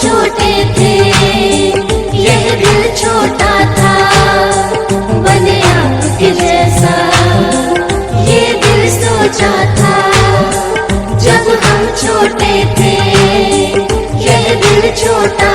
छोटे थे यह दिल छोटा था बने दिल जब छोटे थे यह दिल छोटा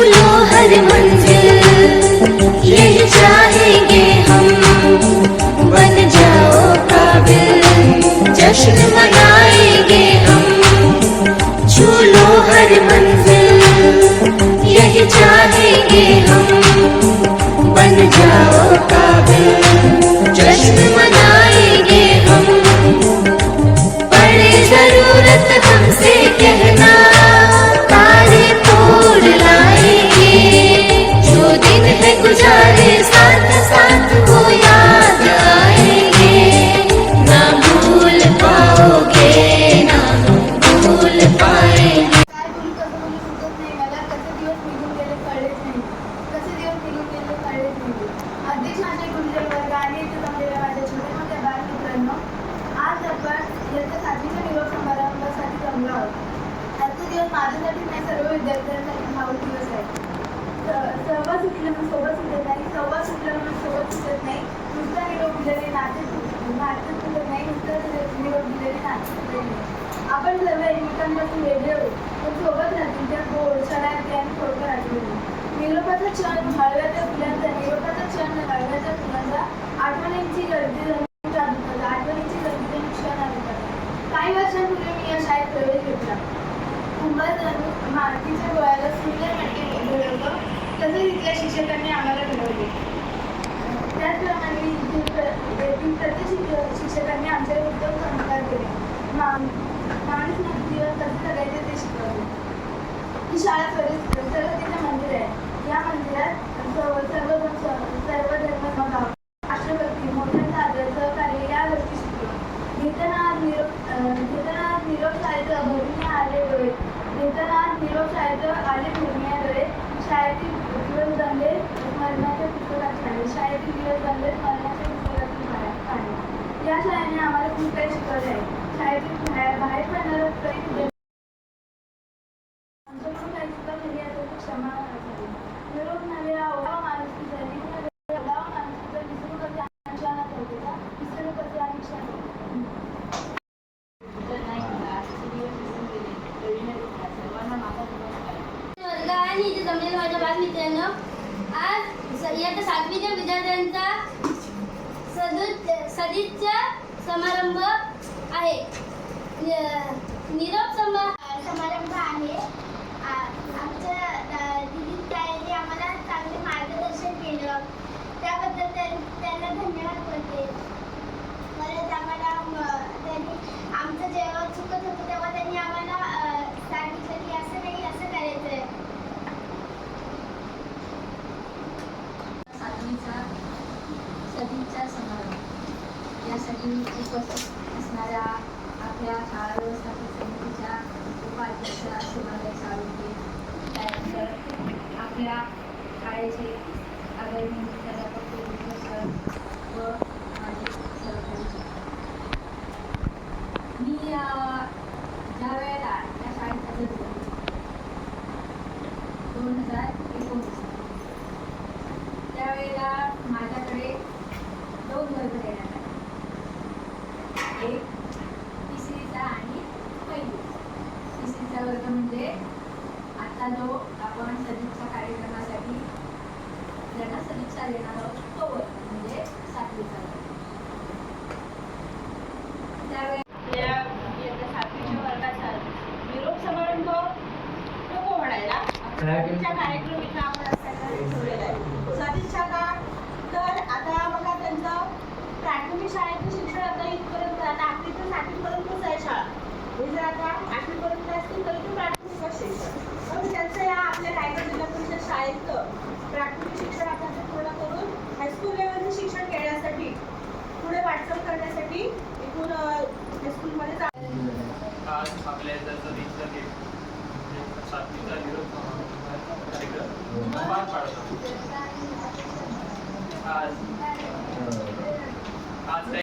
भूलो हर मंजिल, यही चाहेंगे हम। बन जाओ काबिल, जश्न मनाएँगे हम। झूलो हर मंजिल, यही चाहेंगे हम। बन जाओ काबिल, जश्न मना दिलेले नाते नाते नाही उत्तर निरोप दिलेले आपण सर्व एकमेकांपासून वेगळे होतो पण सोबत राहतील त्या गोड सणात आणि खोडकर आठवले निरोपाचा क्षण भाळव्याच्या फुलांचा निरोपाचा क्षण भाळव्याच्या शाळा तिथे मंदिर आहे या मंदिरात सर्व सर्व सर्व धर्म राष्ट्रपती मोठ्या सादर सहकार्य या गोष्टी शिकलो नेतनाथ निरोप नेतनाथ निरोप शाळेचं भरून आले डोळे. नेतनाथ निरोप शाळेचं आले भरून डोळे. शाळेतील दिवस बनले मरणाच्या पुस्तकात झाले शाळेतील दिवस बनले मरणाच्या पुस्तकात झाले या शाळेने आम्हाला खूप काही शिकवले आहे. शाळेतील बाहेर बाहेर पडणारं काही बालमित्रांनो आज इयत्ता सातवीच्या विद्यार्थ्यांचा सदुच सदिच्छा समारंभ व्यवस्थापन समितीच्या साळुंके त्यानंतर आपल्या शाळेचे आदरणीय देवेंद्र सर व माझे सहकारी शिक्षक. मी ज्या वेळेला त्या शाळेत हजर झाले दोन हजार तिसरीचा वर्ग म्हणजे आता जो आपण सदिच्छा कार्यक्रमासाठी ज्यांना सदिच्छा देणार आहोत तो वर्ग म्हणजे सातवीचा वर्ग. त्यावेळी इयत्ता सातवीच्या वर्गाचा निरोप समारंभ नको म्हणायला. सदिच्छा कार्यक्रम इथं आपण ठेवलेला आहे. सदिच्छा का? तर आता बघा त्यांचं प्राथमिक शाळेचं शिक्षण आता इथपर्यंत आता आठवी ते हे जर आता आठवीपर्यंत असतील तरी ते प्राथमिकच शिक्षण पण त्यांचं या आपल्या रायगड जिल्हा परिषद शाळेचं प्राथमिक शिक्षण आता ते पूर्ण करून हायस्कूल लेवलचं शिक्षण घेण्यासाठी पुढे वाटचाल करण्यासाठी अ, हायस्कूलमध्ये आज आपल्या इथं दीक्षा गेट सातवीचा निरोप कार्यक्रम पार पाडतो आज आज काय